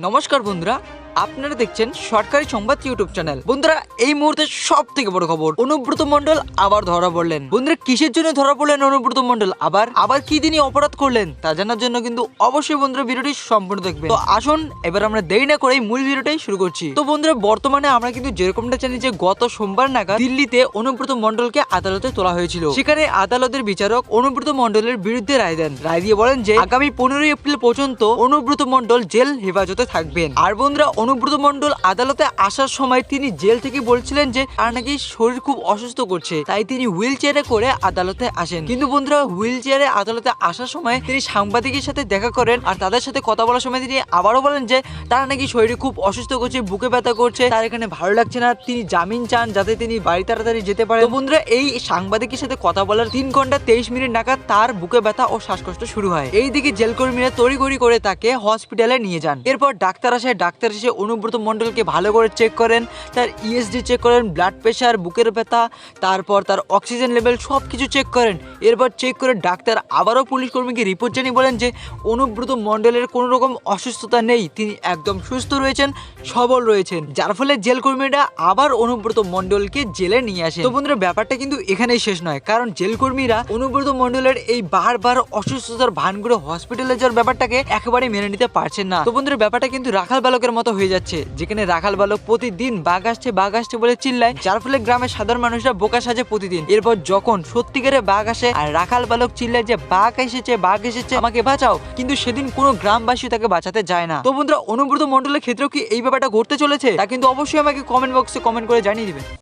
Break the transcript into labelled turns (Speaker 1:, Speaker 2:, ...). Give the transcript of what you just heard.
Speaker 1: নমস্কার বন্ধুরা আপনারা দেখছেন সরকারি সংবাদ ইউটিউব চ্যানেল। বন্ধুরা, এই মুহূর্তে সব থেকে বড় খবর, অনুব্রত মন্ডল আবার ধরা পড়লেন। বন্ধুরা, কিসের জন্য ধরা পড়লেন অনুব্রত মন্ডল আবার? আবার কি তিনি অপরাধ করলেন? তা জানার জন্য কিন্তু অবশ্যই বন্ধুরা ভিডিওটি সম্পূর্ণ দেখবেন। তো আসুন, এবার আমরা দেরি না করে মূল ভিডিওটাই শুরু করছি। তো বন্ধুরা, বর্তমানে আমরা কিন্তু যেরকমটা জানি যে গত সোমবার নাগাদ দিল্লিতে অনুব্রত মন্ডলকে আদালতে তোলা হয়েছিল। সেখানে আদালতের বিচারক অনুব্রত মন্ডলের বিরুদ্ধে রায় দেন। রায় দিয়ে বলেন যে, আগামী পনেরোই এপ্রিল পর্যন্ত অনুব্রত মন্ডল জেল হেফাজতে থাকবেন। আর বন্ধুরা অনুব্রত মন্ডল আদালতে আসার সময় তিনি জেল থেকে বলছিলেন যে তার নাকি শরীর খুব অসুস্থ করছে। তাই তিনি হুইল চেয়ারে করে আদালতে আসেন। কিন্তু বন্ধুরা হুইল চেয়ারে আদালতে আসার সময় তিনি সাংবাদিকের সাথে দেখা করেন আর তাদের সাথে কথা বলার সময় তিনি আবারও বলেন যে তার নাকি শরীরে খুব অসুস্থ করছে, বুকে ব্যথা করছে, তার এখানে ভালো লাগছে না, তিনি জামিন চান যাতে তিনি বাড়ি তাড়াতাড়ি যেতে পারেন। তো বন্ধুরা, এই সাংবাদিকের সাথে কথা বলার তিন ঘণ্টা তেইশ মিনিট নাগাদ তার বুকে ব্যথা ও শ্বাসকষ্ট শুরু হয়। এই এইদিকে জেলকর্মীরা তড়িঘড়ি করে তাকে হসপিটালে নিয়ে যান। এরপর ডাক্তার আসে ডাক্তার এসে অনুব্রত মণ্ডলকে ভালো করে চেক করেন, তার ইএসডি চেক করেন ব্লাড প্রেশার বুকের ব্যথা, তারপর তার অক্সিজেন লেভেল সব কিছু চেক করেন। এরপর চেক করে ডাক্তার আবারও পুলিশ কর্মীকে রিপোর্ট জানিয়ে বলেন যে অনুব্রত মন্ডলের কোনো রকম অসুস্থতা নেই। তিনি একদম সুস্থ রয়েছেন, সবল রয়েছেন। যার ফলে জেল কর্মীরা আবার অনুব্রত মন্ডলকে জেলে নিয়ে আসে তো বন্ধুরা, ব্যাপারটা কিন্তু এখানেই শেষ নয়। কারণ জেল কর্মীরা অনুব্রত মন্ডলের এই বারবার অসুস্থতার ভান করে হসপিটালে যাওয়ার ব্যাপারটাকে একেবারে মেনে নিতে পারছেন না। তো বন্ধুরা, ব্যাপারটা কিন্তু রাখাল বালকের মতো হয়ে যাচ্ছে, যেখানে রাখাল বালক প্রতিদিন বাঘ আসছে বাঘ আসছে বলে চিল্লায়। যার ফলে গ্রামের সাধারণ মানুষরা বোকা সাজে প্রতিদিন। এরপর যখন সত্যিকারে বাঘ আসে আর রাখাল বালক চিল্লায় যে, বাঘ এসেছে বাঘ এসেছে, আমাকে বাঁচাও। কিন্তু সেদিন কোনো গ্রামবাসী তাকে বাঁচাতে যায় না। তো বন্ধুরা, অনুব্রত মন্ডলের ক্ষেত্রেও কি এই ব্যাপারটা ঘটতে চলেছে? তা কিন্তু অবশ্যই আমাকে কমেন্ট বক্সে কমেন্ট করে জানিয়ে দিবেন